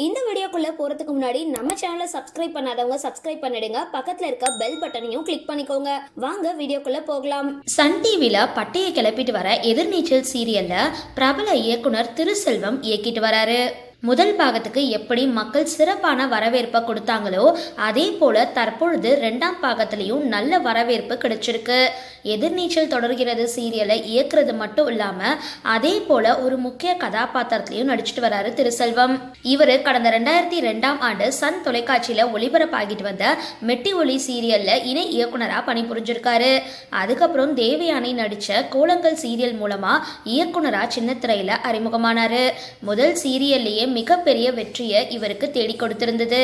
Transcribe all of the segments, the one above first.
இந்த வீடியோக்குள்ள போறதுக்கு முன்னாடி நம்ம சேனலை சப்ஸ்கிரைப் பண்ணாதவங்க சப்ஸ்கிரைப் பண்ணிடுங்க. பக்கத்துல இருக்க பெல் பட்டனையும் கிளிக் பண்ணிக்கோங்க. வாங்க வீடியோக்குள்ள போகலாம். சன் டிவியில் பட்டையை கிளப்பிட்டு வர எதிர்நீச்சல் சீரியல்ல பிரபல இயக்குனர் திருசெல்வம் இயக்கிட்டு வராரு. முதல் பாகத்துக்கு எப்படி மக்கள் சிறப்பான வரவேற்பை கொடுத்தாங்களோ அதே போல தற்பொழுது ரெண்டாம் பாகத்திலையும் நல்ல வரவேற்பு கிடைச்சிருக்கு. எதிர்நீச்சல் தொடர்கிறது சீரியலை இயக்குறது மட்டும் இல்லாம அதே போல ஒரு முக்கிய கதாபாத்திரத்திலையும் நடிச்சிட்டு வராரு திருசெல்வம். இவர் கடந்த ரெண்டாயிரத்தி ரெண்டாம் ஆண்டு சன் தொலைக்காட்சியில ஒளிபரப்பாகிட்டு வந்த மெட்டி ஒளி சீரியல்ல இணை இயக்குனரா பணிபுரிஞ்சிருக்காரு. அதுக்கப்புறம் தேவயானை நடிச்ச கோலங்கள் சீரியல் மூலமா இயக்குனரா சின்னத்திரையில அறிமுகமானாரு. முதல் சீரியல்லையே மிகப்பெரிய வெற்றியை இவருக்கு தேடி கொடுத்திருந்தது.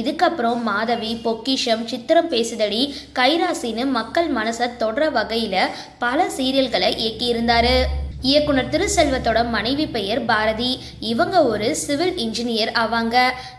இதுக்கப்புறம் மாதவி பொக்கிஷம் சித்திரம் பேசுதடி கைராசின்னு மக்கள் மனசை தொடர வகையில பல சீரியல்களை இயக்கியிருந்தாரு. இயக்குனர் திருசெல்வத்தோட மனைவி பெயர் பாரதி. இவங்க ஒரு சிவில் இன்ஜினியர் ஆவாங்க.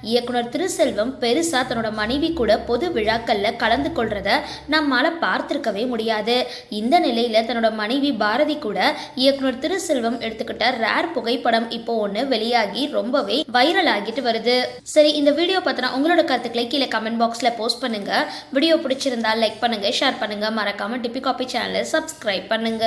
இயக்குனர் திருசெல்வம் பெருசா தன்னோட மனைவி கூட பொது விழாக்கள்ல கலந்து கொள்றத நம்மால பார்த்திருக்கவே முடியாது. இந்த நிலையில தன்னோட மனைவி பாரதி கூட இயக்குனர் திருசெல்வம் எடுத்துக்கிட்ட ரேர் புகைப்படம் இப்போ ஒன்று வெளியாகி ரொம்பவே வைரல் ஆகிட்டு வருது. சரி இந்த வீடியோ பார்த்தனா உங்களோட கருத்துக்களை கீழே கமெண்ட் பாக்ஸ்ல போஸ்ட் பண்ணுங்க. வீடியோ பிடிச்சிருந்தா லைக் பண்ணுங்க ஷேர் பண்ணுங்க. மறக்காம டிபி காபி சேனலை சப்ஸ்கிரைப் பண்ணுங்க.